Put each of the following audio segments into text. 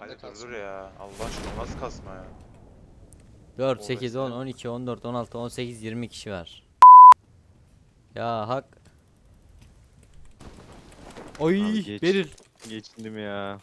Hadi dur ya. Allah aşkına nasıl kasma ya. 4, O 8, 10, mesela. 12, 14, 16, 18, 20 kişi var. Ya hak. Oy Abi geç. Beril. Geçtim ya.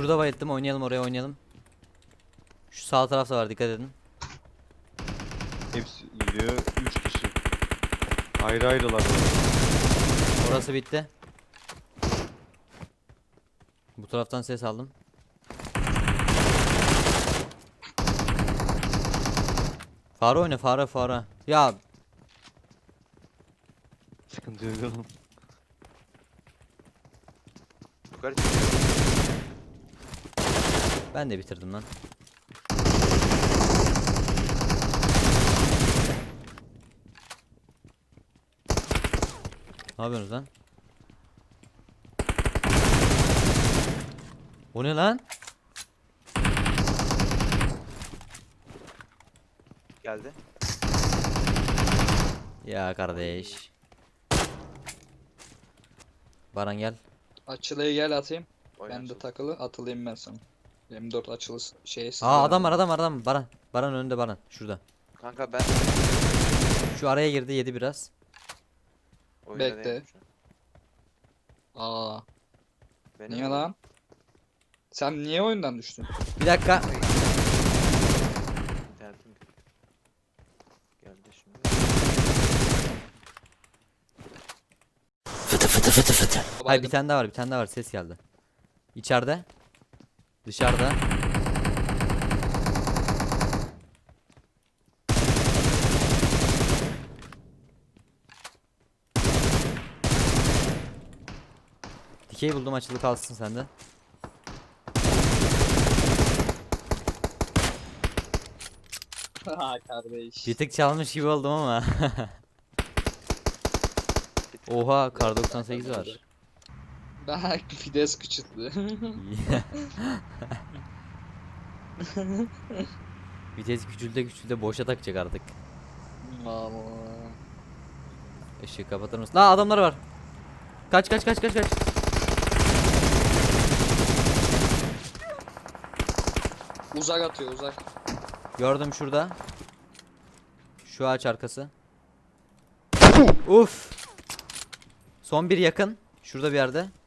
Şurada bayılttım oynayalım oraya oynayalım. Şu sağ tarafta var dikkat edin. Hepsi gidiyor. 3 kişi. Ayrı ayrılar. Orası bitti. Bu taraftan ses aldım. Fare oyna fare fare. Ya Sıkıntı yok oğlum. Yukarı çık. Ben de bitirdim lan. Ne yapıyorsunuz lan? O ne lan? Geldi. Ya kardeş. Baran gel. Açılıya gel atayım. Ben de takılı atılayım ben sana. M4 açılı şey Aa adam var. var adam var adam. Baran. Baran önünde Baran. Şurada. Kanka ben Şu araya girdi yedi biraz. oyunda Bekle. değilim şu an. Aa, Benim niye lan? Sen niye oyundan düştün? Bir dakika. İnternetim gitti. Geldi şimdi. Hayır bir tane daha var bir tane daha var ses geldi. İçeride. Dışarıda. Dikey buldum açılı kalsın sende. Ha kardeş. Bir tık çalmış gibi oldum ama. Oha kar 98 var. Daha Fides küçülttü. Vites küçülde küçülde boşa takacak artık. Vallahi. Işığı kapatır mısın? La adamlar var. Kaç kaç kaç kaç kaç. Uzak atıyor uzak. Gördüm şurada. Şu ağaç arkası. Uf. Son bir yakın. Şurada bir yerde.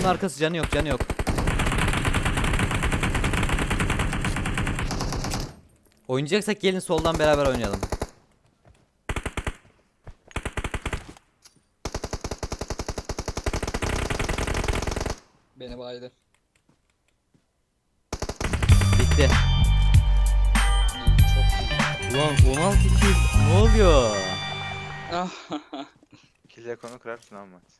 Şunun arkası canı yok canı yok. Oynayacaksak gelin soldan beraber oynayalım. Beni baydı. Bitti. İyi, çok iyi. Ulan 16 kill. Ne oluyor? Ah, Kill rekorunu kırarsın Ahmet.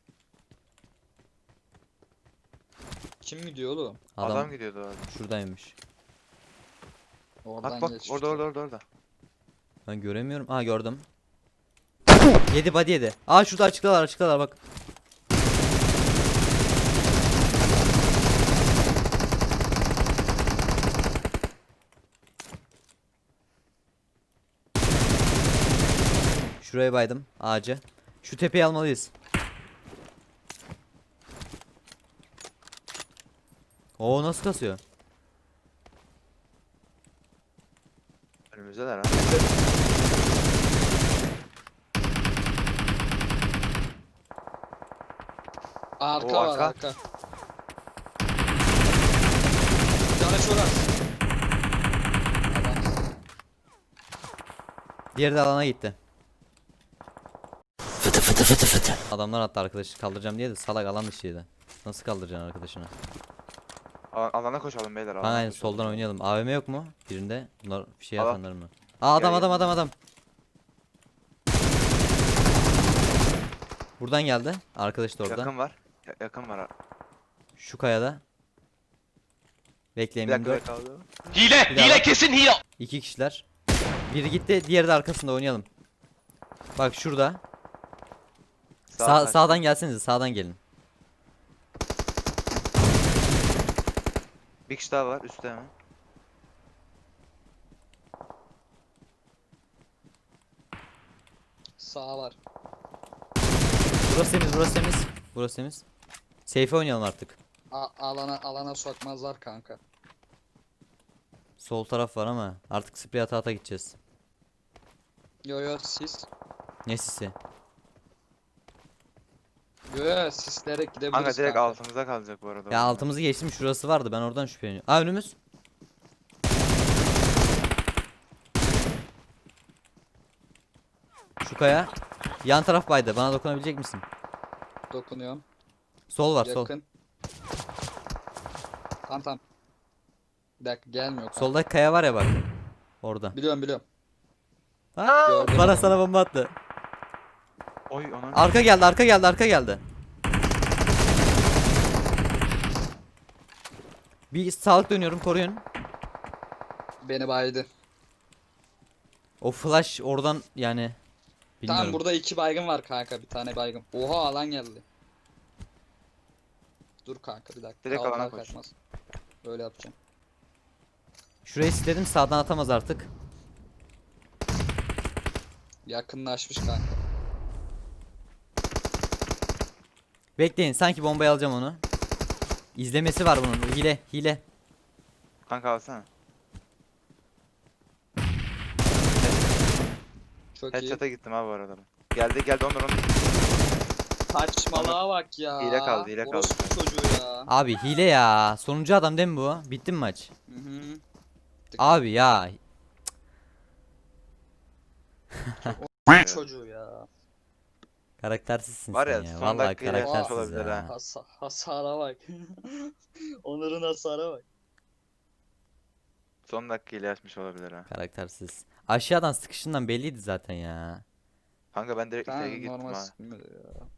Kim gidiyor oğlum? Adam, Adam, gidiyordu orada. şuradaymış. Oradan Bak bak orada orada orada orada. Ben göremiyorum. Ha gördüm. Yedi body yedi. Aa şurada açıktalar açıktalar bak. Şuraya baydım ağacı. Şu tepeyi almalıyız. Oo nasıl kasıyor? Önümüzdeler ha. Arka O var arka. arka. Canı. Adam. Diğeri de alana gitti. Adamlar attı arkadaşı kaldıracağım diye de salak alan dışıydı. Nasıl kaldıracaksın arkadaşını? Alan- alana koşalım beyler. alana Aynen koşalım. soldan oynayalım. AVM yok mu? Birinde. Bunlar bir şey al. yapanlar mı? Aa adam Gel, adam adam adam. Buradan geldi. Arkadaş da orada. Yakın var. Ya- yakın var. Şu kayada. Bekleyin Bir dakika 24. kaldı. Bir daha bak. İki kişiler. Biri gitti, diğeri de arkasında oynayalım. Bak şurada. Sağ, Sağ- sağdan gelsenize, sağdan gelin. Bir kişi daha var üstte hemen. Sağ var. Burası temiz, burası temiz. Burası temiz. Safe oynayalım artık. A- alana alana sokmazlar kanka. Sol taraf var ama artık sprey ata ata gideceğiz. Yo yo sis. Ne sisi? Yo yo sisleyerek gidebiliriz Kanka direkt kanka. altımıza kalacak bu arada. Ya altımızı geçtim şurası vardı ben oradan şüpheleniyorum. Aa önümüz. Şu kaya. Yan taraf baydı. Bana dokunabilecek misin? Dokunuyorum. Sol var sol. Yakın. Tamam tamam. Bir dakika gelmiyor kanka. Soldaki kaya var ya bak. Orada. Biliyorum biliyorum. Aa, Gördüm. bana sana bomba attı. Oy. Arka geldi, arka geldi, arka geldi. Bir sağlık dönüyorum, koruyun. Beni baydı. O flash oradan yani bilmiyorum. Tamam burada iki baygın var kanka bir tane baygın. Oha alan geldi. Dur kanka bir dakika. Direkt alana koş. kaçmaz. Böyle yapacağım. Şurayı istedim sağdan atamaz artık. Yakınlaşmış kanka. Bekleyin sanki bombayı alacağım onu. İzlemesi var bunun. Hile, hile. Kanka alsana. Çok iyi. Headshot'a gittim abi bu arada. ben. Geldi geldi Onur Onur. Saçmalığa bak ya. Hile kaldı, hile kaldı. Orospu çocuğu ya. Abi hile ya. Sonuncu adam değil mi bu? Bitti mi maç? Hı hı. Abi ya. Çocuğu ya. Karaktersizsin Var sen ya, ya. son Vallahi yapmış karaktersiz olabilir ya. ha. Hasa hasara bak. Onur'un hasara bak. Son dakika ile açmış olabilir ha. Karaktersiz. Aşağıdan sıkışından belliydi zaten ya. Kanka ben direkt Ben içeri gittim normal ha. sıkmıyor ya.